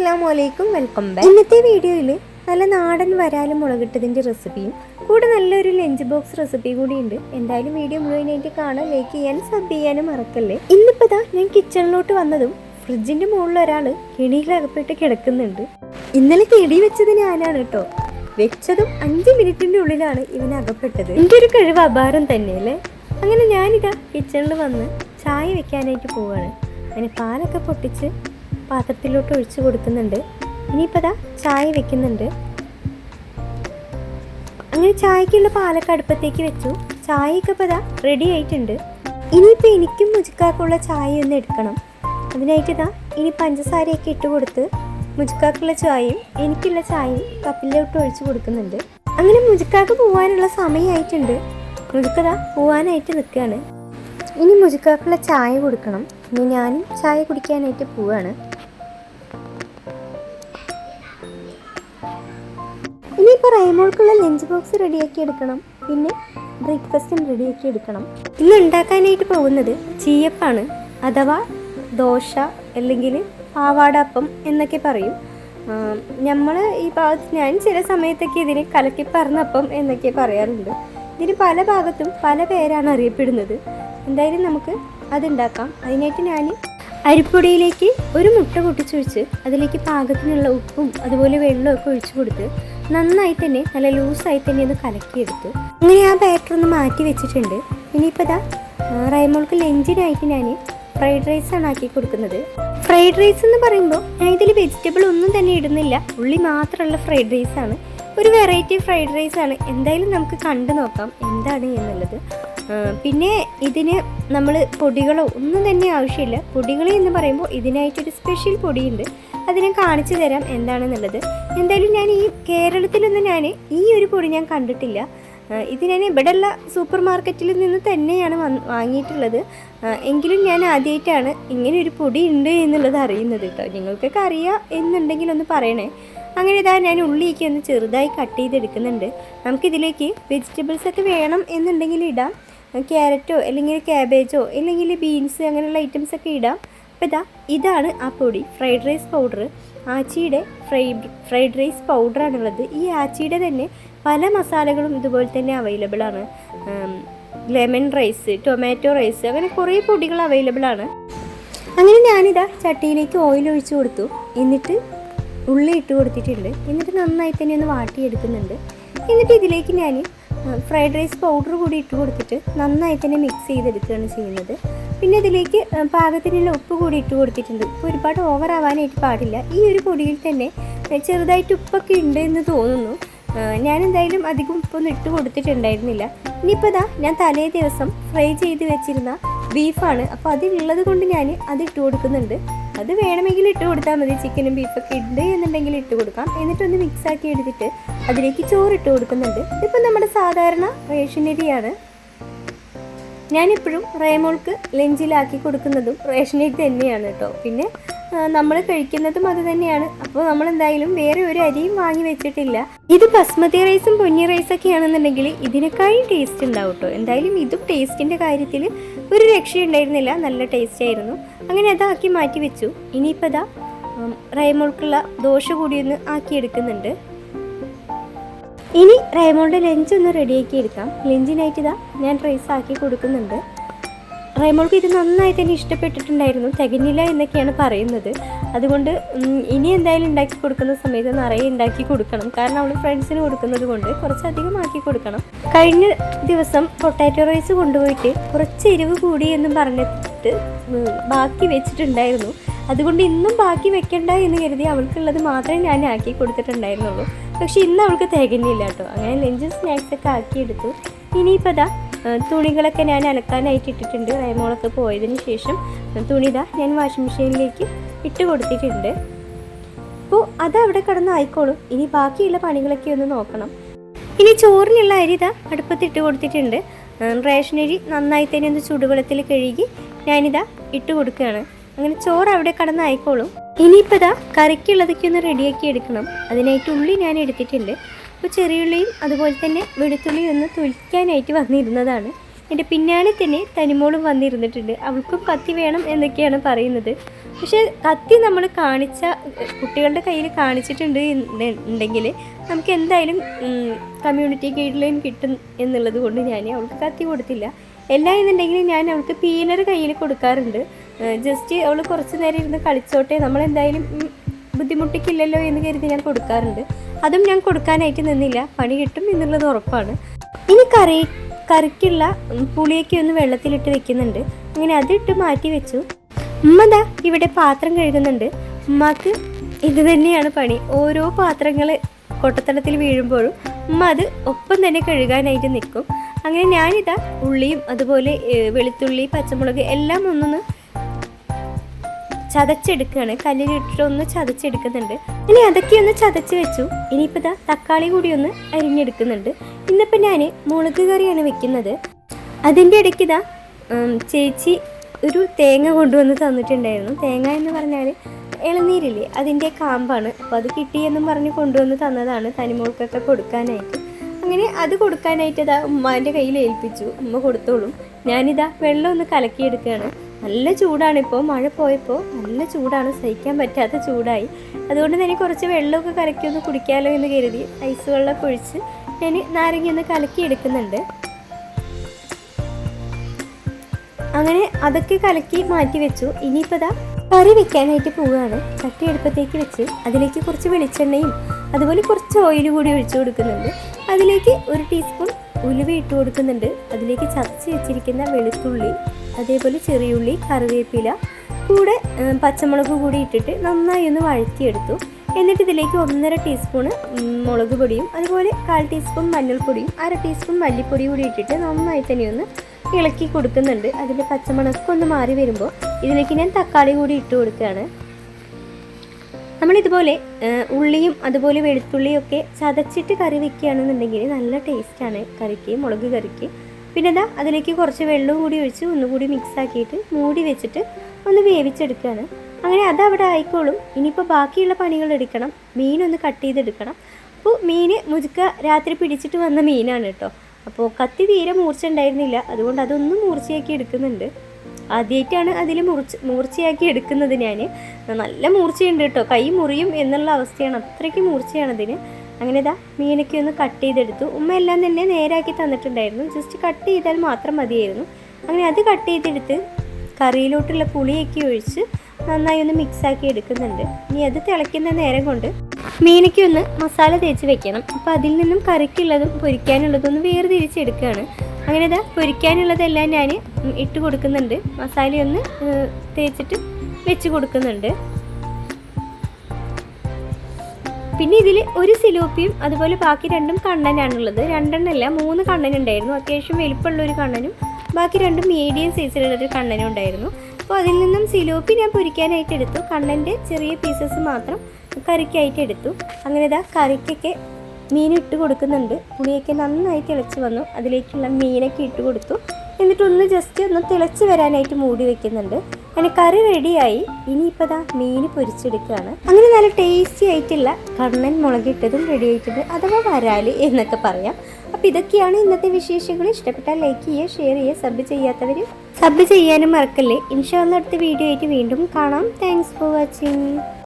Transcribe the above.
അസ്സാം വലൈക്കും welcome back ഇന്നത്തെ വീഡിയോയിൽ നല്ല നാടൻ വരാലും മുളകിട്ടതിന്റെ റെസിപ്പിയും കൂടെ നല്ലൊരു ലഞ്ച് ബോക്സ് റെസിപ്പി കൂടി ഉണ്ട്. എന്തായാലും വീഡിയോ മുഴുവനായിട്ട് കാണാൻ ലൈക്ക് ചെയ്യാനും സബ് ചെയ്യാനും മറക്കല്ലേ. ഇന്നിപ്പോൾ ഇതാ ഞാൻ കിച്ചണിലോട്ട് വന്നതും ഫ്രിഡ്ജിന്റെ മുകളിൽ ഒരാൾ കിണിയിലകപ്പെട്ട് കിടക്കുന്നുണ്ട്. ഇന്നലെ കിടി വെച്ചത് ഞാനാണ് കേട്ടോ വെച്ചതും അഞ്ച് മിനിറ്റിന്റെ ഉള്ളിലാണ് ഇവൻ അകപ്പെട്ടത്. എന്റെ ഒരു കഴിവ് അപാരം തന്നെയല്ലേ? അങ്ങനെ ഞാനിതാ കിച്ചണിൽ വന്ന് ചായ വെക്കാനായിട്ട് പോവാണ്. അങ്ങനെ പാലൊക്കെ പൊട്ടിച്ച് പാത്രത്തിലോട്ട് ഒഴിച്ചു കൊടുക്കുന്നുണ്ട്. ഇനിയിപ്പോൾ ദാ ചായ വെക്കുന്നുണ്ട്. അങ്ങനെ ചായക്കുള്ള പാലൊക്കെ അടുപ്പത്തേക്ക് വെച്ചു. ചായയൊക്കെ ഇപ്പോൾ ദാ റെഡി ആയിട്ടുണ്ട്. ഇനിയിപ്പോൾ എനിക്കും മുജുക്കാക്കുള്ള ചായ ഒന്ന് എടുക്കണം. അതിനായിട്ട് ഇതാ ഇനി പഞ്ചസാരയൊക്കെ ഇട്ട് കൊടുത്ത് മുജുക്കാക്കുള്ള ചായയും എനിക്കുള്ള ചായയും കപ്പിലോട്ട് ഒഴിച്ചു കൊടുക്കുന്നുണ്ട്. അങ്ങനെ മുജുക്കാക്ക് പോകാനുള്ള സമയമായിട്ടുണ്ട് മുജുക്കത പോകാനായിട്ട് നിൽക്കുകയാണ് ഇനി മുജുക്കാക്കുള്ള ചായ കൊടുക്കണം. ഇനി ഞാനും ചായ കുടിക്കാനായിട്ട് പോവാണ്. ഇനിയിപ്പോൾ റൈമോൾക്കുള്ള ലഞ്ച് ബോക്സ് റെഡിയാക്കി എടുക്കണം. പിന്നെ ബ്രേക്ക്ഫാസ്റ്റും റെഡിയാക്കി എടുക്കണം. ഇന്ന് ഉണ്ടാക്കാനായിട്ട് പോകുന്നത് ചീയപ്പാണ് അഥവാ ദോശ അല്ലെങ്കിൽ പാവാടപ്പം എന്നൊക്കെ പറയും. നമ്മൾ ഈ ഭാഗത്ത് ഞാൻ ചില സമയത്തൊക്കെ ഇതിന് കലക്കി പറഞ്ഞപ്പം എന്നൊക്കെ പറയാറുണ്ട്. ഇതിന് പല ഭാഗത്തും പല പേരാണ് അറിയപ്പെടുന്നത്. എന്തായാലും നമുക്ക് അതുണ്ടാക്കാം. അതിനായിട്ട് ഞാൻ അരിപ്പൊടിയിലേക്ക് ഒരു മുട്ട പൊട്ടിച്ചൊഴിച്ച് അതിലേക്ക് പാകത്തിനുള്ള ഉപ്പും അതുപോലെ വെള്ളമൊക്കെ ഒഴിച്ചു കൊടുത്ത് നന്നായി തന്നെ നല്ല ലൂസായി തന്നെ ഒന്ന് കലക്കിയെടുത്തു. അങ്ങനെ ആ ബാറ്റർ ഒന്ന് മാറ്റി വെച്ചിട്ടുണ്ട്. ഇനിയിപ്പോൾ ഇതാ റൈമോൾക്ക് ലഞ്ചിനായിട്ട് ഞാൻ ഫ്രൈഡ് റൈസ് ആണ് ആക്കി കൊടുക്കുന്നത്. ഫ്രൈഡ് റൈസ് എന്ന് പറയുമ്പോൾ ഞാൻ ഇതിൽ വെജിറ്റബിൾ ഒന്നും തന്നെ ഇടുന്നില്ല. ഉള്ളി മാത്രമുള്ള ഫ്രൈഡ് റൈസ് ആണ്. ഒരു വെറൈറ്റി ഫ്രൈഡ് റൈസ് ആണ്. എന്തായാലും നമുക്ക് കണ്ടു നോക്കാം. എന്താണ് എന്നുള്ളത്. പിന്നെ ഇതിന് നമ്മൾ പൊടികളോ ഒന്നും തന്നെ ആവശ്യമില്ല. പൊടികൾ എന്ന് പറയുമ്പോൾ ഇതിനായിട്ടൊരു സ്പെഷ്യൽ പൊടിയുണ്ട്. അത് ഞാൻ കാണിച്ചു തരാം എന്താണെന്നുള്ളത്. എന്തായാലും ഞാൻ ഈ കേരളത്തിലൊന്നും ഞാൻ ഈ ഒരു പൊടി ഞാൻ കണ്ടിട്ടില്ല. ഇത് ഞാൻ ഇവിടെയുള്ള സൂപ്പർ മാർക്കറ്റിൽ നിന്ന് തന്നെയാണ് വാങ്ങിയിട്ടുള്ളത്. എങ്കിലും ഞാൻ ആദ്യമായിട്ടാണ് ഇങ്ങനെ ഒരു പൊടി ഉണ്ട് എന്നുള്ളത് അറിയുന്നത് കേട്ടോ. നിങ്ങൾക്കൊക്കെ അറിയാം എന്നുണ്ടെങ്കിൽ ഒന്ന് പറയണേ. അങ്ങനെ ഇതാ ഞാൻ ഉള്ളിയൊക്കെ ഒന്ന് ചെറുതായി കട്ട് ചെയ്തെടുക്കുന്നുണ്ട്. നമുക്കിതിലേക്ക് വെജിറ്റബിൾസൊക്കെ വേണം എന്നുണ്ടെങ്കിൽ ഇടാം. ക്യാരറ്റോ അല്ലെങ്കിൽ ക്യാബേജോ അല്ലെങ്കിൽ ബീൻസ് അങ്ങനെയുള്ള ഐറ്റംസ് ഒക്കെ ഇടാം. അപ്പോൾ ഇതാ ഇതാണ് ആ പൊടി. ഫ്രൈഡ് റൈസ് പൗഡർ ആച്ചിയുടെ ഫ്രൈഡ് ഫ്രൈഡ് റൈസ് പൗഡറാണുള്ളത്. ഈ ആച്ചിയുടെ തന്നെ പല മസാലകളും ഇതുപോലെ തന്നെ അവൈലബിൾ ആണ്. ലെമൺ റൈസ് ടൊമാറ്റോ റൈസ് അങ്ങനെ കുറേ പൊടികൾ അവൈലബിൾ ആണ്. അങ്ങനെ ഞാനിതാ ചട്ടിയിലേക്ക് ഓയിൽ ഒഴിച്ചു കൊടുത്തു. എന്നിട്ട് ഉള്ളി ഇട്ട് കൊടുത്തിട്ടുണ്ട്. എന്നിട്ട് നന്നായി തന്നെ ഒന്ന് വാട്ടിയെടുക്കുന്നുണ്ട്. എന്നിട്ട് ഇതിലേക്ക് ഞാൻ ഫ്രൈഡ് റൈസ് പൗഡർ കൂടി ഇട്ട് കൊടുത്തിട്ട് നന്നായി തന്നെ മിക്സ് ചെയ്തെടുക്കുകയാണ് ചെയ്യുന്നത്. പിന്നെ ഇതിലേക്ക് പാകത്തിനുള്ള ഉപ്പ് കൂടി ഇട്ട് കൊടുത്തിട്ടുണ്ട്. ഇപ്പോൾ ഒരുപാട് ഓവർ ആവാനായിട്ട് പാടില്ല. ഈ ഒരു പൊടിയിൽ തന്നെ ചെറുതായിട്ട് ഉപ്പൊക്കെ ഉണ്ട് എന്ന് തോന്നുന്നു. ഞാൻ എന്തായാലും അധികം ഉപ്പൊന്നും ഇട്ട് കൊടുത്തിട്ടുണ്ടായിരുന്നില്ല. ഇനിയിപ്പോൾ ഇതാ ഞാൻ തലേ ദിവസം ഫ്രൈ ചെയ്ത് വെച്ചിരുന്ന ബീഫാണ് അപ്പോൾ അതിലുള്ളത് കൊണ്ട് ഞാൻ അത് ഇട്ട് കൊടുക്കുന്നുണ്ട്. അത് വേണമെങ്കിൽ ഇട്ട് കൊടുത്താൽ മതി. ചിക്കനും ബീഫൊക്കെ ഉണ്ട് എന്നുണ്ടെങ്കിൽ ഇട്ട് കൊടുക്കാം. എന്നിട്ടൊന്ന് മിക്സ് ആക്കി എടുത്തിട്ട് അതിലേക്ക് ചോറ് ഇട്ട് കൊടുക്കുന്നുണ്ട്. ഇതിപ്പോൾ നമ്മുടെ സാധാരണ റേഷൻ അരിയാണ്. ഞാനിപ്പോഴും റേമോൾക്ക് ലഞ്ചിലാക്കി കൊടുക്കുന്നതും റേഷൻ അരി തന്നെയാണ് കേട്ടോ. പിന്നെ നമ്മൾ കഴിക്കുന്നതും അത് തന്നെയാണ്. അപ്പോൾ നമ്മൾ എന്തായാലും വേറെ ഒരു അരിയും വാങ്ങി വെച്ചിട്ടില്ല. ഇത് ബസ്മതി റൈസും പൊന്നി റൈസൊക്കെ ആണെന്നുണ്ടെങ്കിൽ ഇതിനേക്കാളും ടേസ്റ്റ് ഉണ്ടാവും കേട്ടോ എന്തായാലും ഇതും ടേസ്റ്റിന്റെ കാര്യത്തിൽ ഒരു രക്ഷയുണ്ടായിരുന്നില്ല. നല്ല ടേസ്റ്റ് ആയിരുന്നു. അങ്ങനെ അതാക്കി മാറ്റി വെച്ചു. ഇനിയിപ്പോൾ അതാ റൈമോൾക്കുള്ള ദോശ കൂടി ഒന്ന് ആക്കിയെടുക്കുന്നുണ്ട് ഇനി റൈമോളുടെ ലഞ്ച് ഒന്ന് റെഡിയാക്കി എടുക്കാം. ലഞ്ചിനായിട്ട് ഇതാ ഞാൻ റൈസ് ആക്കി കൊടുക്കുന്നുണ്ട്. റേമോൾക്ക് ഇത് നന്നായി തന്നെ ഇഷ്ടപ്പെട്ടിട്ടുണ്ടായിരുന്നു. തികഞ്ഞില്ല എന്നൊക്കെയാണ് പറയുന്നത്. അതുകൊണ്ട് ഇനി എന്തായാലും ഉണ്ടാക്കി കൊടുക്കുന്ന സമയത്ത് നിറയെ ഉണ്ടാക്കി കൊടുക്കണം. കാരണം അവൾ ഫ്രണ്ട്സിന് കൊടുക്കുന്നത് കൊണ്ട് കുറച്ചധികം ആക്കി കൊടുക്കണം. കഴിഞ്ഞ ദിവസം പൊട്ടാറ്റോ റൈസ് കൊണ്ടുപോയിട്ട് കുറച്ച് എരിവ് കൂടി എന്ന് പറഞ്ഞിട്ട് ബാക്കി വെച്ചിട്ടുണ്ടായിരുന്നു. അതുകൊണ്ട് ഇന്നും ബാക്കി വെക്കണ്ട എന്ന് കരുതി അവൾക്കുള്ളത് മാത്രമേ ഞാൻ ആക്കി കൊടുത്തിട്ടുണ്ടായിരുന്നുള്ളൂ. പക്ഷേ ഇന്ന് അവൾക്ക് തികഞ്ഞില്ല കേട്ടോ. അങ്ങനെ ലഞ്ചും സ്നാക്സ് ഒക്കെ ആക്കിയെടുത്തു. ഇനിയിപ്പോൾ ആ, തുണികളൊക്കെ ഞാൻ അലക്കാനായിട്ട് ഇട്ടിട്ടുണ്ട്. റൈമോളൊക്കെ പോയതിന് ശേഷം തുണിത ഞാൻ വാഷിംഗ് മെഷീനിലേക്ക് ഇട്ട് കൊടുത്തിട്ടുണ്ട്. അപ്പോൾ അത് അവിടെ കിടന്ന് ആയിക്കോളും. ഇനി ബാക്കിയുള്ള പണികളൊക്കെ ഒന്ന് നോക്കണം. ഇനി ചോറിനുള്ള അരി ഇതാ അടുപ്പത്തിട്ട് കൊടുത്തിട്ടുണ്ട്. റേഷനരി നന്നായി തന്നെ ഒന്ന് ചൂടുവെള്ളത്തിൽ കഴുകി ഞാനിതാ ഇട്ട് കൊടുക്കുകയാണ്. അങ്ങനെ ചോറ് അവിടെ കിടന്ന് ആയിക്കോളും. ഇനിയിപ്പോൾ ഇതാ കറിക്കുള്ളതൊക്കെ ഒന്ന് റെഡിയാക്കി എടുക്കണം. അതിനായിട്ട് ഉള്ളി ഞാൻ എടുത്തിട്ടുണ്ട്. അപ്പോൾ ചെറിയുള്ളിയും അതുപോലെ തന്നെ വെളുത്തുള്ളിയും ഒന്ന് തൊലിക്കാനായിട്ട് വന്നിരുന്നതാണ്. എന്റെ പിന്നാലെ തന്നെ തനിമോളും വന്നിരുന്നിട്ടുണ്ട്. അവൾക്കും കത്തി വേണം എന്നൊക്കെയാണ് പറയുന്നത്. പക്ഷേ കത്തി നമ്മൾ കാണിച്ച കുട്ടികളുടെ കയ്യിൽ കാണിച്ചിട്ടുണ്ട് ഉണ്ടെങ്കിൽ നമുക്ക് എന്തായാലും കമ്മ്യൂണിറ്റി ഗൈഡ് ലൈൻ കിട്ടും എന്നുള്ളത് കൊണ്ട് ഞാൻ അവൾക്ക് കത്തി കൊടുത്തില്ല. അല്ല എന്നുണ്ടെങ്കിൽ ഞാൻ അവൾക്ക് പീനർ കയ്യിൽ കൊടുക്കാറുണ്ട്. ജസ്റ്റ് അവൾ കുറച്ച് നേരം ഇരുന്ന് കളിച്ചോട്ടെ. നമ്മൾ എന്തായാലും ബുദ്ധിമുട്ടിക്കില്ലല്ലോ എന്ന് കരുതി ഞാൻ കൊടുക്കാറുണ്ട്. അതും ഞാൻ കൊടുക്കാനായിട്ട് നിന്നില്ല. പണി കിട്ടും എന്നുള്ളത് ഉറപ്പാണ്. ഇനി കറി കറിക്കുള്ള പുളിയൊക്കെ ഒന്ന് വെള്ളത്തിലിട്ട് വെക്കുന്നുണ്ട്. അങ്ങനെ അതിട്ട് മാറ്റി വെച്ചു. ഉമ്മത ഇവിടെ പാത്രം കഴുകുന്നുണ്ട്. ഉമ്മക്ക് ഇത് തന്നെയാണ് പണി. ഓരോ പാത്രങ്ങൾ കൊട്ടത്തടത്തിൽ വീഴുമ്പോഴും ഉമ്മ അത് ഒപ്പം തന്നെ കഴുകാനായിട്ട് നിൽക്കും. അങ്ങനെ ഞാനിതാ ഉള്ളിയും അതുപോലെ വെളുത്തുള്ളി പച്ചമുളക് എല്ലാം ഒന്നൊന്ന് ചതച്ചെടുക്കുകയാണ്. കല്ലിലിട്ടിട്ട് ഒന്ന് ചതച്ചെടുക്കുന്നുണ്ട്. ഇനി അതൊക്കെ ഒന്ന് ചതച്ച് വെച്ചു. ഇനിയിപ്പോൾ ഇതാ തക്കാളി കൂടി ഒന്ന് അരിഞ്ഞെടുക്കുന്നുണ്ട്. ഇന്നിപ്പോൾ ഞാൻ മുളക് കറിയാണ് വെക്കുന്നത്. അതിന്റെ ഇടയ്ക്ക് ഇതാ ചേച്ചി ഒരു തേങ്ങ കൊണ്ടുവന്ന് തന്നിട്ടുണ്ടായിരുന്നു. തേങ്ങ എന്ന് പറഞ്ഞാൽ ഇളനീരില്ലേ? അതിന്റെ കാമ്പാണ്. അപ്പോൾ അത് കിട്ടിയെന്നും പറഞ്ഞ് കൊണ്ടുവന്ന് തന്നതാണ് തനിമോൾക്കൊക്കെ കൊടുക്കാനായിട്ട്. അങ്ങനെ അത് കൊടുക്കാനായിട്ട് ഇതാ ഉമ്മാന്റെ കയ്യിൽ ഏൽപ്പിച്ചു. ഉമ്മ കൊടുത്തോളും. ഞാനിതാ വെള്ളം ഒന്ന് കലക്കിയെടുക്കുകയാണ്. നല്ല ചൂടാണ് ഇപ്പോൾ മഴ പോയപ്പോൾ നല്ല ചൂടാണ് സഹിക്കാൻ പറ്റാത്ത ചൂടായി. അതുകൊണ്ട് തന്നെ കുറച്ച് വെള്ളമൊക്കെ കലക്കി ഒന്ന് കുടിക്കാമല്ലോ എന്ന് കരുതി ഐസ് വെള്ളമൊക്കെ ഒഴിച്ച് ഞാൻ നാരങ്ങ ഒന്ന് കലക്കി എടുക്കുന്നുണ്ട്. അങ്ങനെ അതൊക്കെ കലക്കി മാറ്റി വെച്ചു. ഇനിയിപ്പോൾ ദാ കറി വെക്കാനായിട്ട് പോവുകയാണ് ചട്ടി അടുപ്പത്തേക്ക് വെച്ച് അതിലേക്ക് കുറച്ച് വെളിച്ചെണ്ണയും അതുപോലെ കുറച്ച് ഓയിൽ കൂടി ഒഴിച്ചു കൊടുക്കുന്നുണ്ട്. അതിലേക്ക് ഒരു ടീസ്പൂൺ ഉലുവ ഇട്ട് കൊടുക്കുന്നുണ്ട്. അതിലേക്ക് ചതച്ച് വെച്ചിരിക്കുന്ന വെളുത്തുള്ളി അതേപോലെ ചെറിയുള്ളി കറിവേപ്പില കൂടെ പച്ചമുളക് കൂടി ഇട്ടിട്ട് നന്നായി ഒന്ന് വഴറ്റിയെടുത്തു. എന്നിട്ട് ഇതിലേക്ക് ഒന്നര ടീസ്പൂണ് മുളക് പൊടിയും അതുപോലെ കാൽ ടീസ്പൂൺ മഞ്ഞൾപ്പൊടിയും അര ടീസ്പൂൺ മല്ലിപ്പൊടി കൂടി ഇട്ടിട്ട് നന്നായി തന്നെ ഒന്ന് ഇളക്കി കൊടുക്കുന്നുണ്ട്. അതിന്റെ പച്ചമുളക് ഒന്ന് മാറി വരുമ്പോൾ ഇതിലേക്ക് ഞാൻ തക്കാളി കൂടി ഇട്ട് കൊടുക്കുകയാണ്. നമ്മളിതുപോലെ ഉള്ളിയും അതുപോലെ വെളുത്തുള്ളിയും ഒക്കെ ചതച്ചിട്ട് കറി വെക്കുകയാണെന്നുണ്ടെങ്കിൽ നല്ല ടേസ്റ്റാണ് കറിക്ക് മുളക് കറിക്ക്. പിന്നെ എന്താ അതിലേക്ക് കുറച്ച് വെള്ളം കൂടി ഒഴിച്ച് ഒന്നുകൂടി മിക്സ് ആക്കിയിട്ട് മൂടി വെച്ചിട്ട് ഒന്ന് വേവിച്ചെടുക്കുകയാണ്. അങ്ങനെ അതവിടെ ആയിക്കോളും. ഇനിയിപ്പോൾ ബാക്കിയുള്ള പണികൾ എടുക്കണം. മീനൊന്ന് കട്ട് ചെയ്തെടുക്കണം. അപ്പോൾ മീൻ മുതുക്ക രാത്രി പിടിച്ചിട്ട് വന്ന മീനാണ് കേട്ടോ. അപ്പോൾ കത്തി തീരെ മൂർച്ച ഉണ്ടായിരുന്നില്ല അതുകൊണ്ട് അതൊന്നും മൂർച്ചയാക്കി എടുക്കുന്നുണ്ട്. ആദ്യമായിട്ടാണ് അതിൽ മുറിച്ച് മൂർച്ചയാക്കി എടുക്കുന്നത് ഞാൻ നല്ല മൂർച്ചയുണ്ട് കേട്ടോ. കൈ മുറിയും എന്നുള്ള അവസ്ഥയാണ്. അത്രയ്ക്ക് മൂർച്ചയാണ് അതിന്. അങ്ങനെ ഇതാ മീനൊക്കെ ഒന്ന് കട്ട് ചെയ്തെടുത്തു. ഉമ്മ എല്ലാം തന്നെ നേരാക്കി തന്നിട്ടുണ്ടായിരുന്നു. ജസ്റ്റ് കട്ട് ചെയ്താൽ മാത്രം മതിയായിരുന്നു. അങ്ങനെ അത് കട്ട് ചെയ്തെടുത്ത് കറിയിലോട്ടുള്ള പുളിയൊക്കെ ഒഴിച്ച് നന്നായി ഒന്ന് മിക്സാക്കി എടുക്കുന്നുണ്ട്. ഇനി അത് തിളയ്ക്കുന്ന നേരം കൊണ്ട് മീനൊക്കെ ഒന്ന് മസാല തേച്ച് വെക്കണം. അപ്പോൾ അതിൽ നിന്നും കറിക്കുള്ളതും പൊരിക്കാനുള്ളതും ഒന്ന് വേർതിരിച്ചെടുക്കുകയാണ്. അങ്ങനെ ഇതാ പൊരിക്കാനുള്ളതെല്ലാം ഞാൻ ഇട്ട് കൊടുക്കുന്നുണ്ട്. മസാലയൊന്ന് തേച്ചിട്ട് വെച്ച് കൊടുക്കുന്നുണ്ട്. പിന്നെ ഇതിൽ ഒരു സിലോപ്പിയും അതുപോലെ ബാക്കി രണ്ടും കണ്ണനാണുള്ളത്. രണ്ടെണ്ണമല്ല മൂന്ന് കണ്ണനുണ്ടായിരുന്നു. അത്യാവശ്യം വലിപ്പമുള്ള ഒരു കണ്ണനും ബാക്കി രണ്ടും മീഡിയം സൈസിലുള്ളൊരു കണ്ണനും ഉണ്ടായിരുന്നു. അപ്പോൾ അതിൽ നിന്നും സിലോപ്പി ഞാൻ പൊരിക്കാനായിട്ട് എടുത്തു. കണ്ണന്റെ ചെറിയ പീസസ് മാത്രം കറിക്കായിട്ട് എടുത്തു. അങ്ങനെ ഇതാ കറിക്കൊക്കെ മീൻ ഇട്ട് കൊടുക്കുന്നുണ്ട്. പുളിയൊക്കെ നന്നായി തിളച്ച് വന്നു. അതിലേക്കുള്ള മീനൊക്കെ ഇട്ട് കൊടുത്തു. എന്നിട്ടൊന്ന് ജസ്റ്റ് ഒന്ന് തിളച്ച് വരാനായിട്ട് മൂടി വെക്കുന്നുണ്ട്. അങ്ങനെ കറി റെഡിയായി ഇനിയിപ്പോൾ ദാ മീൻ പൊരിച്ചെടുക്കുകയാണ്. അങ്ങനെ നല്ല ടേസ്റ്റി ആയിട്ടുള്ള കണ്ണൻ മുളകിട്ടതും റെഡി ആയിട്ടുണ്ട്. അഥവാ വരാൽ എന്നൊക്കെ പറയാം. അപ്പം ഇതൊക്കെയാണ് ഇന്നത്തെ വിശേഷങ്ങൾ. ഇഷ്ടപ്പെട്ടാൽ ലൈക്ക് ചെയ്യുക ഷെയർ ചെയ്യുക സബ് ചെയ്യാത്തവർ സബ് ചെയ്യാനും മറക്കല്ലേ. ഇൻഷാല്ല അടുത്ത വീഡിയോ ആയിട്ട് വീണ്ടും കാണാം. Thanks for watching